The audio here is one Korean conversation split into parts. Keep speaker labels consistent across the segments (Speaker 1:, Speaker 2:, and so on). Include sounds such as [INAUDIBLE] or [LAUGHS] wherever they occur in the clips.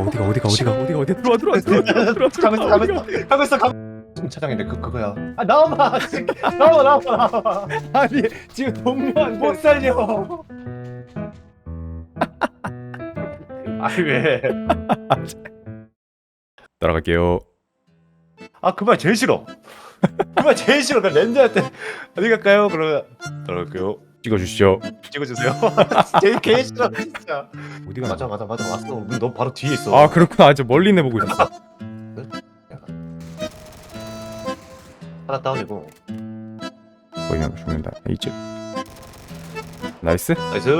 Speaker 1: 어디가 어디가 어디가 어디가 어디가 어디 [LAUGHS] 들어와 들어와 들어와 들어와 들어와
Speaker 2: 가고 있어 가고 있어 가고 있어 가고 차장인데 그 그거야. 아 나와봐 지금. 나와 나와 나와
Speaker 1: 아니 지금 동료한테
Speaker 2: 못 살려. [LAUGHS] 아니 왜?
Speaker 1: 따라갈게요.
Speaker 2: 아그말 제일 싫어. 그 말 제일 싫어. 그 렌즈한테 어디 갈까요? 그러면 들어갈게요
Speaker 1: 찍어주시죠.
Speaker 2: 찍어주세요. [LAUGHS] 제일 개 싫어 진짜.
Speaker 1: 어디가
Speaker 2: 맞아 맞아 맞아. 왔어. 우리 너 바로 뒤에 있어.
Speaker 1: 아 그렇구나. 아주 멀리 내보고 있었어.
Speaker 2: 하나 다운이고.
Speaker 1: 보이면 죽는다. 이쪽. 나이스.
Speaker 2: 나이스.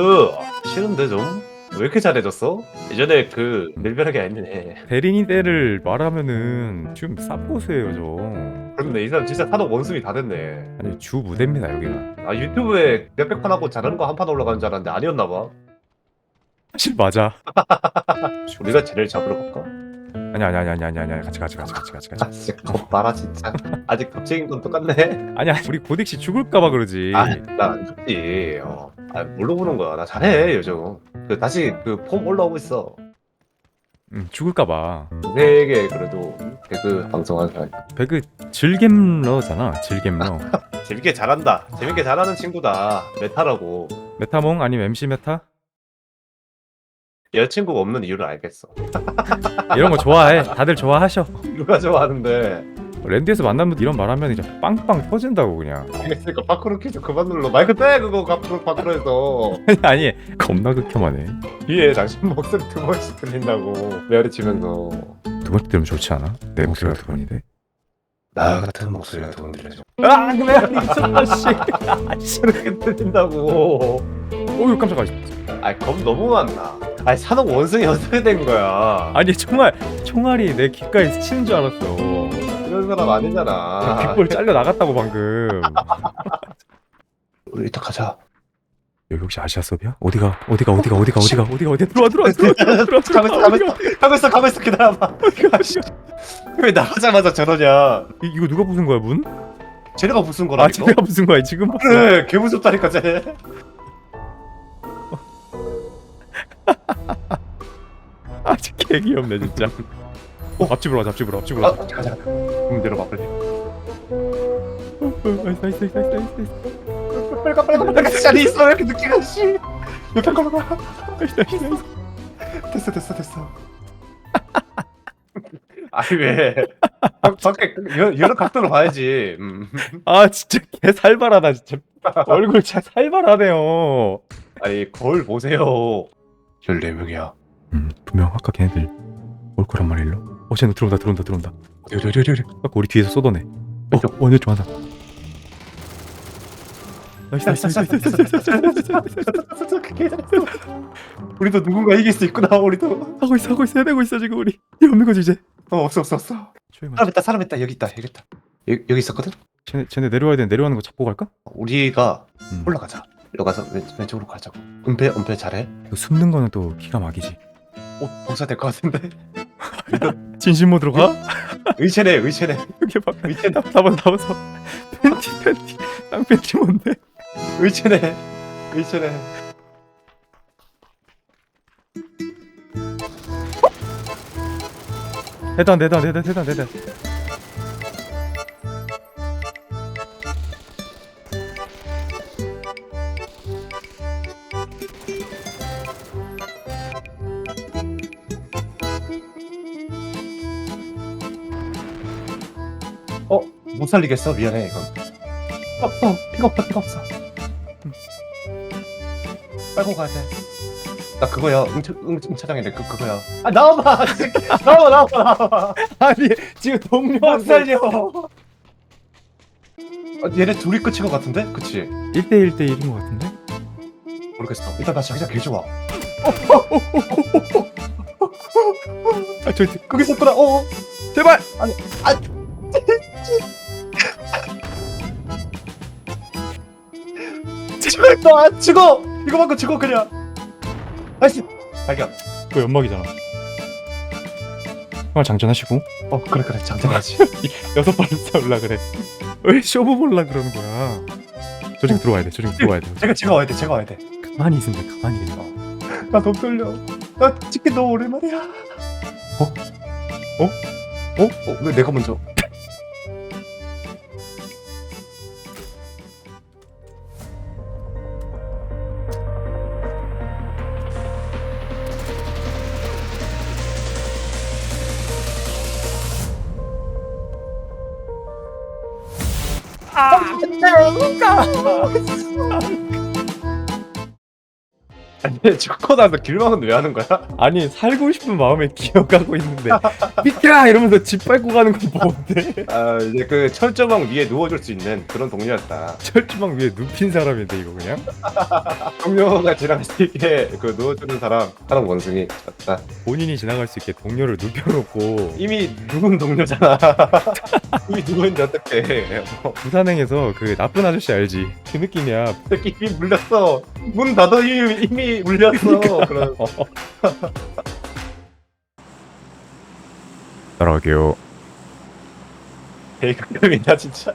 Speaker 2: 싫은데 좀 왜 이렇게 잘해줬어? 예전에 그 밀별하게 아니네
Speaker 1: 대린이 때를 말하면은 지금 쌉고수예요 저.
Speaker 2: 그런데 이 사람 진짜 산업 원숭이 다 됐네.
Speaker 1: 아니 주 무대입니다 여기가
Speaker 2: 아 유튜브에 몇백 판 하고 잘하는 거 한 판 올라가는 줄 알았는데 아니었나 봐.
Speaker 1: 사실 맞아. [LAUGHS]
Speaker 2: 우리가 쟤를 잡으러 갈까?
Speaker 1: 아니 아니 아니 아니 아니 아니. 같이 같이 같이 같이 같이 같이.
Speaker 2: 아 진짜 겁 봐라 진짜. 아직 겁쟁인 건 똑같네.
Speaker 1: 아니야 우리 고딕씨 죽을까봐 그러지.
Speaker 2: 아나안 죽지. 어. 아 물어보는 거야? 나 잘해 요즘 그 다시 그 폼 올라오고 있어.
Speaker 1: 응 죽을까봐.
Speaker 2: 되게 그래도 개그 방송하는 사람
Speaker 1: 배그 질겜러잖아 질겜러. [LAUGHS]
Speaker 2: 재밌게 잘한다. 재밌게 잘하는 친구다. 메타라고.
Speaker 1: 메타몽? 아니면 MC 메타?
Speaker 2: 여자친구가 없는 이유를 알겠어.
Speaker 1: 이런 거 좋아해. 다들 좋아하셔.
Speaker 2: 누가 좋아하는데
Speaker 1: 랜드에서 만나면 이런 말하면 이제 빵빵 터진다고 그냥. [LAUGHS]
Speaker 2: 그러니까 파크로 퀴즈 그만 눌러. 마이크 떼! 그거 파크로 파크로에서. [LAUGHS]
Speaker 1: 아니 겁나 극혐하네.
Speaker 2: 뒤에 당신 목소리 두 번씩 들린다고. 메아리 치면서.
Speaker 1: 두 번째 들으면 좋지 않아? 내 목소리가 두 번인데
Speaker 2: 나 같은 목소리가 두 번 들려줘.
Speaker 1: 아 메아리 미쳤다 씨 [LAUGHS]
Speaker 2: 그렇게 들린다고.
Speaker 1: 어휴 깜짝아
Speaker 2: 아이 겁 너무 많나? 아니 산업 원숭이 어떻게 된 거야.
Speaker 1: 아니 총알 총알이 내 귓가에 치는 줄 알았어
Speaker 2: 이런 사람 아니잖아.
Speaker 1: 귓볼 잘려 나갔다고 방금.
Speaker 2: 우리 이따 가자.
Speaker 1: 여기 혹시 아시아 서비야? 어디가 어디가 어디가 어디가 어디가 어디가 어디 들어와 들어와 [LAUGHS] 들어와 들어와 들어와
Speaker 2: 가고 있어 가고 있어. 가고 있어 가고 있어 기다려봐. [LAUGHS] 왜 나가자마자 저러냐.
Speaker 1: 이- 이거 누가 부순 거야 문?
Speaker 2: 쟤네가 무슨
Speaker 1: 아
Speaker 2: 거라니까.
Speaker 1: 제가 부순 거야 지금? 봤어 [LAUGHS]
Speaker 2: 그래 개 무섭다니까 쟤네
Speaker 1: 아 진짜 개 귀엽네 진짜 어 앞집으로 가자 앞집으로 앞집으로
Speaker 2: 아
Speaker 1: 가자
Speaker 2: 가자. 문 내려봐 빨리.
Speaker 1: 어, 나이스 나이스 나이스 나이스 나이스.
Speaker 2: 빨리 가 빨리 가 빨리 가 자리 있어 왜 이렇게 늦게 가지 옆에 걸로 가
Speaker 1: 나이스 나이스 나이스
Speaker 2: 됐어 됐어 됐어 아니 왜? 밖- 밖에 여- 여러 각도로 봐야지. 음.
Speaker 1: 아 진짜 개 살벌하다 진짜. 얼굴 진짜 살벌하네요.
Speaker 2: 아니 거울 보세요. 14명이야.
Speaker 1: 음 분명 아까 걔네들 올 거란 말일로? 어 쟤는 들어온다 들어온다 들어온다
Speaker 2: 르르르르
Speaker 1: 아까 우리 뒤에서 쏟아내 어 완전 좋아 나이스 나이스 나이스 나이스,
Speaker 2: 우리도 누군가 이길 수 있구나 우리도
Speaker 1: 하고 있어 하고 있어 해내고 있어 지금 우리 이 없는 거지 이제
Speaker 2: 어 없어 없어 없어 사람 있다 사람 있다 여기 있다 여기 있다 여기, 여기 있었거든
Speaker 1: 쟤네, 쟤네 내려와야 돼 내려가는 거 잡고 갈까?
Speaker 2: 우리가
Speaker 1: 음.
Speaker 2: 올라가자 올라가서 왼, 왼쪽으로 가자고 은폐 은폐 잘해
Speaker 1: 숨는 거는 또 기가 막이지
Speaker 2: 옷 벗어야 될 것 같은데 일단
Speaker 1: 진심 모드로 가?
Speaker 2: 의체네 의체네.
Speaker 1: 여기 봐.
Speaker 2: 의체네.
Speaker 1: 다 잡아서 잡아서 팬티 팬티. 땅 팬티 뭔데?
Speaker 2: 의체네 의체네.
Speaker 1: 대단 대단 대단 대단 대단
Speaker 2: 못 살리겠어? 미안해 이건 없어 피가 없어 피가 없어. 빨고 가야 돼나 그거야 응차, 응, 응차장인데 그, 그거야 아 나와봐. 나와봐 나와봐 나와봐.
Speaker 1: 아니 지금
Speaker 2: 못
Speaker 1: 동료한테
Speaker 2: 살려. 아, 얘네 둘이 끝인 것 같은데? 그치?
Speaker 1: 1대1 대 1인 것 같은데?
Speaker 2: 모르겠어. 일단 나 자기장 개 좋아.
Speaker 1: 아 저기
Speaker 2: 거기 있었구나. 어
Speaker 1: 제발
Speaker 2: 제발 너안 죽어! 이거 받고 죽어 그냥. 나이스 발견
Speaker 1: 그거 연막이잖아. 정말 장전하시고.
Speaker 2: 어 그래 그래. 장전하지. [LAUGHS]
Speaker 1: 여섯 발을 쏴올라 그래. 왜 쇼부 볼라 그러는 거야? 조직 들어와야 돼 조직 들어와야 돼.
Speaker 2: 제가 제가 와야 돼 제가 와야 돼나
Speaker 1: 가만히 있으면 돼 가만히 돼.
Speaker 2: 너무 [LAUGHS] 떨려. 나 치킨 너무 오랜만이야. 어? 왜 내가 먼저? ¡Ah! ¡Pero nunca! 아니 죽고 나서 길망은 왜 하는 거야?
Speaker 1: 아니 살고 싶은 마음에 기어가고 있는데 비키라 이러면서 집 밟고 가는 거 보는데
Speaker 2: 아 이제 그 철조망 위에 누워줄 수 있는 그런 동료였다.
Speaker 1: 철조망 위에 눕힌 사람인데 이거 그냥
Speaker 2: 동료가 지나갈 수 있게 그 누워주는 사람 하는 원숭이 였다.
Speaker 1: 본인이 지나갈 수 있게 동료를 눕혀놓고
Speaker 2: 이미 누군 동료잖아. [LAUGHS] 이미 누군지. 뭐,
Speaker 1: 부산행에서 그 나쁜 아저씨 알지 그 느낌이야
Speaker 2: 새끼 이미 물렸어. 문 닫아 이미, 이미 물렸어. 그런
Speaker 1: 따라갈게요
Speaker 2: 대극감이다 진짜.